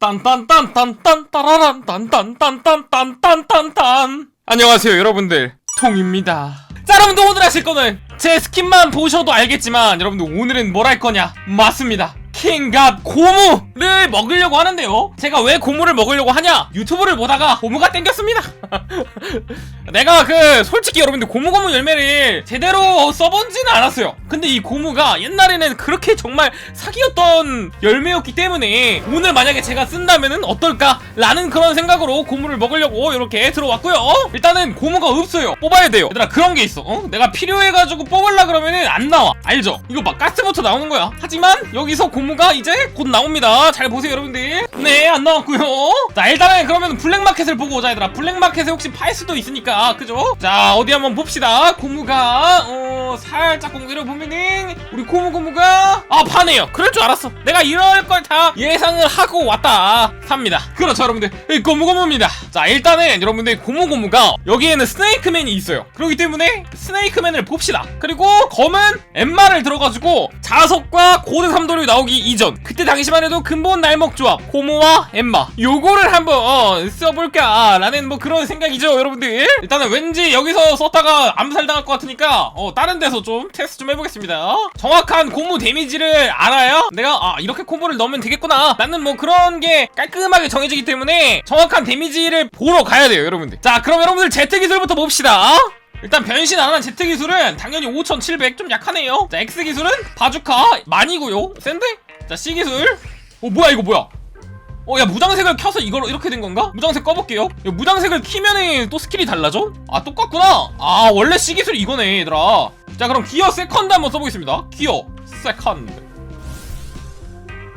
딴딴딴딴딴 따라란 딴딴딴딴딴딴딴딴 안녕하세요 여러분들. 통입니다. 자 여러분들 오늘 하실 거는 제 스킨만 보셔도 알겠지만 여러분들 오늘은 뭘 할 거냐? 맞습니다 킹갑 고무를 먹으려고 하는데요. 제가 왜 고무를 먹으려고 하냐? 유튜브를 보다가 고무가 땡겼습니다. 내가 그 솔직히 여러분들 고무고무 열매를 제대로 써본지는 않았어요. 근데 이 고무가 옛날에는 그렇게 정말 사기였던 열매였기 때문에 오늘 만약에 제가 쓴다면은 어떨까? 라는 그런 생각으로 고무를 먹으려고 이렇게 들어왔고요. 일단은 고무가 없어요. 뽑아야 돼요. 얘들아 그런 게 있어. 어? 내가 필요해가지고 뽑으려 그러면은 안 나와. 알죠? 이거 막 가스부터 나오는 거야. 하지만 여기서 고무 가 이제 곧 나옵니다. 잘 보세요 여러분들. 네 안 나왔고요. 자 일단은 그러면 블랙마켓을 보고 오자 얘들아. 블랙마켓에 혹시 팔 수도 있으니까 그죠? 자 어디 한번 봅시다. 고무가 어 살짝 공개를 보면은 우리 고무 고무가 아 파네요. 그럴 줄 알았어. 내가 이럴 걸 다 예상을 하고 왔다. 삽니다. 그렇죠 여러분들. 이 고무 고무입니다. 자 일단은 여러분들 고무 고무가 여기에는 스네이크맨이 있어요. 그렇기 때문에 스네이크맨을 봅시다. 그리고 검은 엠마를 들어가지고 자석과 고대 삼돌이 나오기 이전. 그때 당시만 해도 근본 날먹 조합 고무와 엠마. 요거를 한번 어, 써볼까? 라는 뭐 그런 생각이죠 여러분들. 일단은 왠지 여기서 썼다가 암살당할 것 같으니까 어 다른 데서 좀 테스트 좀 해보겠습니다 정확한 고무 데미지를 알아야 내가 아 이렇게 콤보를 넣으면 되겠구나 라는 뭐 그런 게 깔끔하게 정해지기 때문에 정확한 데미지를 보러 가야 돼요 여러분들 자 그럼 여러분들 제트 기술부터 봅시다 일단 변신 안한 Z 기술은 당연히 5700 좀 약하네요. 자, X 기술은 바주카 많이고요. 센데? 자, C 기술. 어, 뭐야 이거 뭐야? 어, 야 무장색을 켜서 이걸 이렇게 된 건가? 무장색 꺼볼게요. 야, 무장색을 키면은 또 스킬이 달라져? 아, 똑같구나. 아, 원래 C 기술 이거네, 얘들아. 자, 그럼 기어 세컨드 한번 써보겠습니다. 기어 세컨드.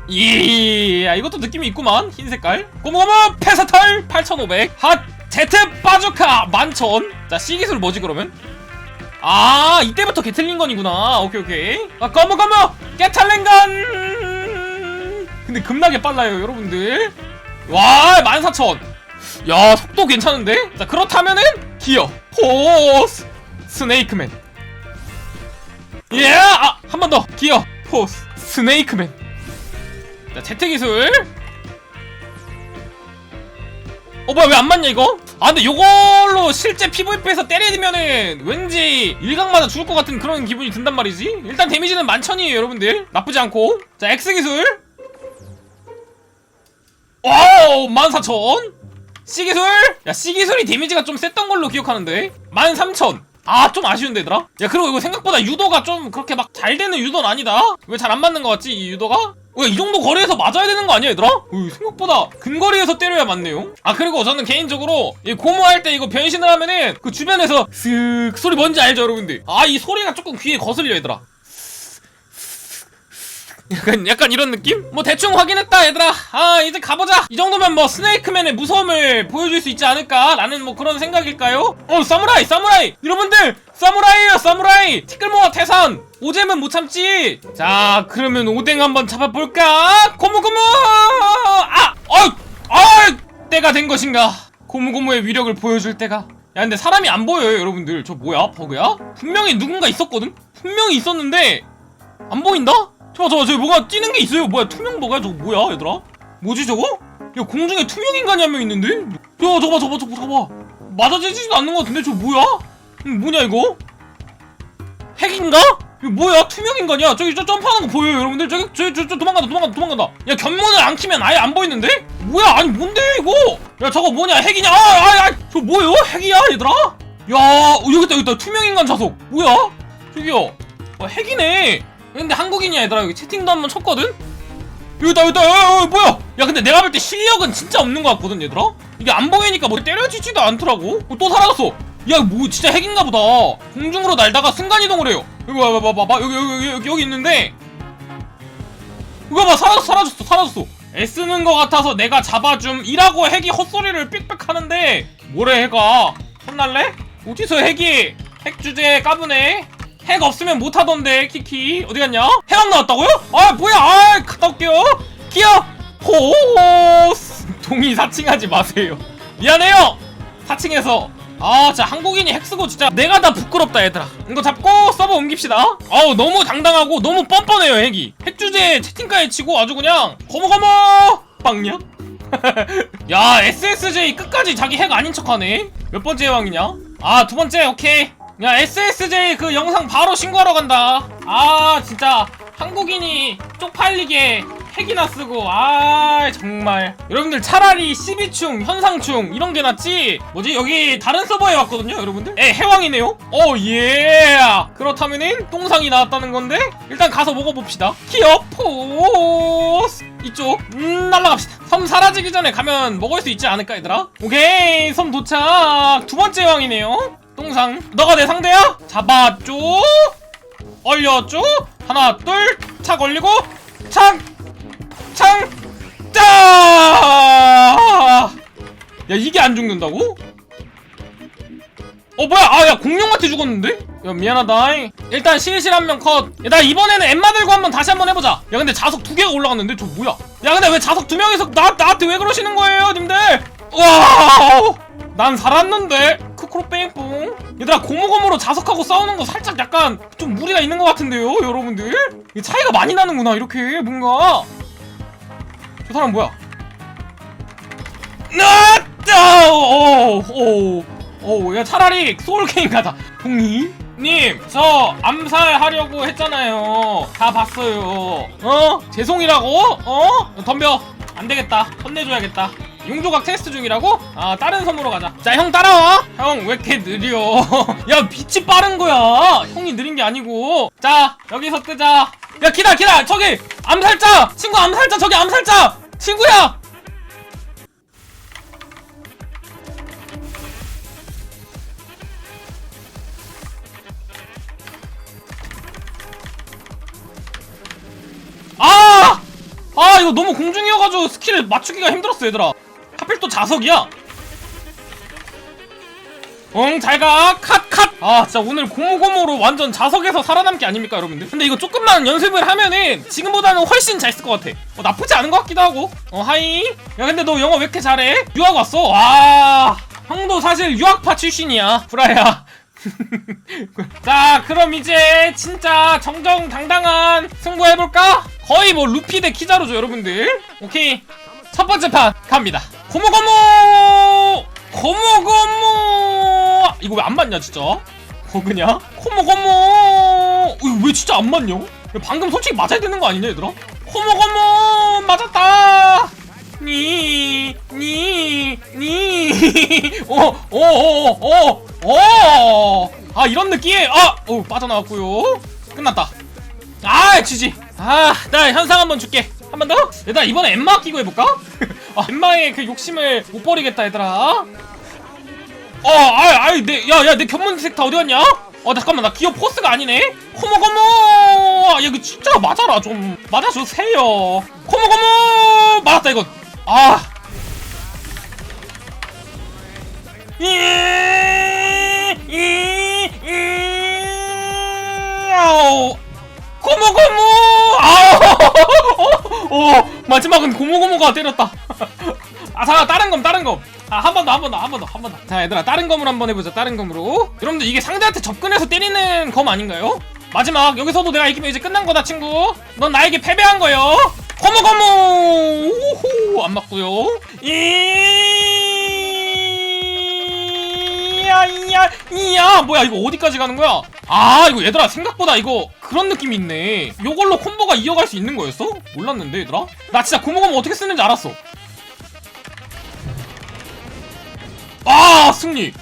이야, 이것도 느낌이 있구만. 흰 색깔. 고무고무 페사탈 8500. 핫 제트 바주카 만천. 자, C 기술 뭐지 그러면? 아, 이때부터 게틀링건이구나. 오케이, 오케이. 아, 꺼무 게틀링건. 근데 급나게 빨라요, 여러분들. 와, 14,000. 야, 속도 괜찮은데? 자, 그렇다면은 기어 포스 스네이크맨. 예! 아, 한 번 더. 기어 포스 스네이크맨. 자, 제트 기술. 어 뭐야 왜 안 맞냐 이거? 아 근데 요걸로 실제 PVP에서 때리면은 왠지 일각마다 죽을 것 같은 그런 기분이 든단 말이지 일단 데미지는 만천이에요 여러분들 나쁘지 않고 자 X 기술 와우 14,000 C 기술 야 C 기술이 데미지가 좀 셌던 걸로 기억하는데 13,000 아 좀 아쉬운데 얘들아? 야 그리고 이거 생각보다 유도가 좀 그렇게 막 잘 되는 유도는 아니다. 왜 잘 안 맞는 것 같지 이 유도가? 왜이 정도 거리에서 맞아야 되는 거 아니야 얘들아? 어, 생각보다 근거리에서 때려야 맞네요. 아 그리고 저는 개인적으로 이 고무할 때 이거 변신을 하면은 그 주변에서 쓱 소리 뭔지 알죠 여러분들? 아 이 소리가 조금 귀에 거슬려 얘들아 약간 약간 이런 느낌? 뭐 대충 확인했다 얘들아 아 이제 가보자 이 정도면 뭐 스네이크맨의 무서움을 보여줄 수 있지 않을까 라는 뭐 그런 생각일까요? 어 사무라이 사무라이 여러분들 사무라이에요 사무라이 티끌모아 태산 오잼은 못 참지 자 그러면 오뎅 한번 잡아볼까 고무고무 아! 어이! 어이! 때가 된 것인가 고무고무의 위력을 보여줄 때가 야 근데 사람이 안 보여요 여러분들 저 뭐야 버그야? 분명히 누군가 있었거든? 분명히 있었는데 안 보인다? 저거 저거 저기 뭐가 뛰는 게 있어요. 뭐야 투명 뭐가? 저거 뭐야 얘들아? 뭐지 저거? 야 공중에 투명 인간이 한 명 있는데? 야 저거 봐 저거 봐 저거 저거 봐. 맞아지지도 않는 것 같은데 저거 뭐야? 음, 뭐냐 이거? 핵인가? 이거 뭐야? 투명 인간이야. 저기 저 점프하는 거 보여요 여러분들? 저기 저, 저 도망간다 도망간다 도망간다. 야 견문을 안 키면 아예 안 보이는데? 뭐야 아니 뭔데 이거? 야 저거 뭐냐? 핵이냐? 아아저 뭐예요? 핵이야 얘들아? 야 어, 여기 있다 여기 있다. 투명 인간 자석. 뭐야? 저기요. 어, 핵이네 근데 한국인이야 얘들아 여기 채팅도 한번 쳤거든? 여기다 여기다. 야, 야, 뭐야? 야 근데 내가 볼 때 실력은 진짜 없는 것 같거든 얘들아? 이게 안 보이니까 뭐 때려지지도 않더라고. 어, 또 사라졌어. 야뭐 진짜 핵인가 보다. 공중으로 날다가 순간이동을 해요. 여기 봐봐 봐봐. 여기 여기 여기 여기, 여기 있는데. 이거 봐 사라졌어 사라졌어 사라졌어. 애쓰는 것 같아서 내가 잡아줌. 이라고 핵이 헛소리를 삑삑 하는데. 뭐래 핵아 혼날래? 어디서 핵이? 핵 주제에 까부네 핵 없으면 못하던데 키키 어디 갔냐? 해왕 나왔다고요? 아 뭐야 아 갔다 올게요 기어 포스 동의 사칭하지 마세요 미안해요 사칭해서 아 진짜 한국인이 핵 쓰고 진짜 내가 다 부끄럽다 얘들아 이거 잡고 서버 옮깁시다 아우 너무 당당하고 너무 뻔뻔해요 핵이 핵 주제 채팅까지 치고 아주 그냥 거머거머 빵냐? 야 SSJ 끝까지 자기 핵 아닌 척하네 몇 번째 해왕이냐 아 두 번째 오케이 야 SSJ 그 영상 바로 신고하러 간다. 아 진짜. 한국인이 쪽팔리게 핵이나 쓰고. 아 정말. 여러분들 차라리 12충 현상충 이런 게 낫지? 뭐지? 여기 다른 서버에 왔거든요 여러분들? 에 해왕이네요? 어예. 그렇다면은 똥상이 나왔다는 건데 일단 가서 먹어봅시다. 키어포스. 이쪽. 음 날라갑시다. 섬 사라지기 전에 가면 먹을 수 있지 않을까 얘들아? 오케이 섬 도착. 두 번째 왕이네요 똥상 너가 내 상대야 잡았죠 얼렸죠 하나 둘차 걸리고 창 창! 짜! 야 이게 안 죽는다고? 어 뭐야 아 야 공룡한테 죽었는데? 야 미안하다 일단 실실 한 명 컷. 야, 나 이번에는 엠마 들고 한번 다시 한번 해보자. 야 근데 자석 두 개가 올라갔는데 저 뭐야? 야 근데 왜 자석 두 명이서 나 나한테 왜 그러시는 거예요, 님들? 와, 난 살았는데 크크로 뺑뽕. 얘들아 고무고무로 자석하고 싸우는 거 살짝 약간 좀 무리가 있는 것 같은데요, 여러분들? 이 차이가 많이 나는구나 이렇게 뭔가. 저 사람 뭐야? 나따! 오, 오, 오, 야 차라리 소울게임 가자. 동이? 님, 저 암살하려고 했잖아요. 다 봤어요. 어? 죄송이라고? 어? 덤벼. 안 되겠다. 혼내줘야겠다. 용조각 테스트 중이라고? 아, 다른 섬으로 가자. 자, 형 따라와. 형, 왜 이렇게 느려? 야, 빛이 빠른 거야. 형이 느린 게 아니고. 자, 여기서 뜨자. 야, 기다, 기다. 저기, 암살자! 친구 암살자, 저기 암살자! 친구야! 아! 아 이거 너무 공중이어가지고 스킬을 맞추기가 힘들었어 얘들아 하필 또 자석이야. 응 잘가. 컷컷. 아 진짜 오늘 고무고무로 완전 자석에서 살아남기 아닙니까 여러분들? 근데 이거 조금만 연습을 하면은 지금보다는 훨씬 잘 쓸 것 같아. 어, 나쁘지 않은 것 같기도 하고. 어 하이. 야 근데 너 영어 왜 이렇게 잘해? 유학 왔어? 와. 형도 사실 유학파 출신이야 브라야. 자 그럼 이제 진짜 정정당당한 승부 해볼까? 거의 뭐 루피 대 키자로죠 여러분들. 오케이. 첫 번째 판 갑니다 고무고무 고무고무 이거 왜 안 맞냐 진짜 거그냐 고무고무 이거 왜 진짜 안 맞냐 야, 방금 솔직히 맞아야 되는 거 아니냐 얘들아 고무고무 맞았다 니, 니, 니, 어, 어, 어, 어, 어, 아, 이런 느낌? 아, 어, 빠져나왔고요 끝났다. 아, 지지. 아, 나 현상 한번 줄게. 한 번 더? 얘들아, 이번에 엠마 끼고 해볼까? 아, 엠마의 그 욕심을 못 버리겠다, 얘들아. 어, 아이, 아이, 내, 야, 야, 내 견문색 다 어디 갔냐? 어, 잠깐만, 나 기어 포스가 아니네? 코모코모! 야, 이거 진짜 맞아라, 좀. 맞아주세요. 코모코모! 맞았다, 이거. 아. 아우. 고무고무! 아우! 어, 마지막은 고무고무가 때렸다. 아, 잠깐, 다른 검, 다른 검. 아, 한 번 더, 한 번 더, 한 번 더, 한 번 더. 자, 얘들아, 다른 검으로 한번 해보자, 다른 검으로. 여러분들, 이게 상대한테 접근해서 때리는 검 아닌가요? 마지막, 여기서도 내가 이기면 이제 끝난 거다, 친구. 넌 나에게 패배한 거요. 고무고무! 오호, 안 맞고요. 이야, 이야, 이야. 뭐야, 이거 어디까지 가는 거야? 아, 이거 얘들아, 생각보다 이거 그런 느낌이 있네. 요걸로 콤보가 이어갈 수 있는 거였어? 몰랐는데, 얘들아? 나 진짜 고무고무 어떻게 쓰는지 알았어. 아 승리.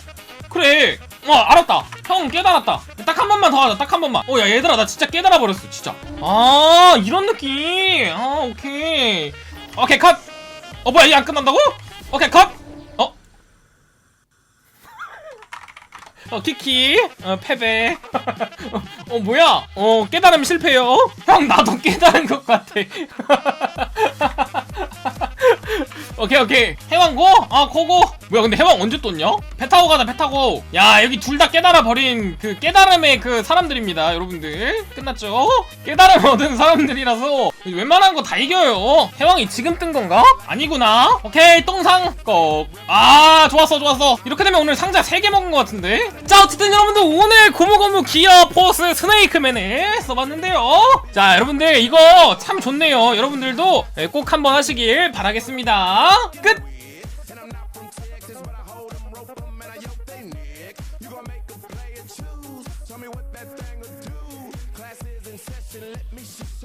그래. 어 알았다. 형 깨달았다. 딱 한 번만 더 하자 딱 한 번만. 어 야 얘들아 나 진짜 깨달아 버렸어 진짜. 아 이런 느낌. 아 오케이. 오케이 컷어 뭐야 이게 안 끝난다고? 오케이 컷. 어? 어 키키. 어 패배. 어, 어 뭐야? 어 깨달음 실패요? 형 나도 깨달은 것 같아 오케이 오케이. 해왕고? 아 고고. 뭐야 근데 해왕 언제 떴냐? 배 타고 가자 배 타고. 야 여기 둘 다 깨달아 버린 그 깨달음의 그 사람들입니다 여러분들. 끝났죠? 깨달음 얻은 사람들이라서 웬만한 거 다 이겨요. 해왕이 지금 뜬 건가? 아니구나. 오케이 똥상. 꼭아 좋았어 좋았어. 이렇게 되면 오늘 상자 3개 먹은 것 같은데? 자 어쨌든 여러분들 오늘 고무고무 기어 포스 스네이크맨을 써봤는데요. 자 여러분들 이거 참 좋네요. 여러분들도 꼭 한번 하시길 바라겠습니다. 끝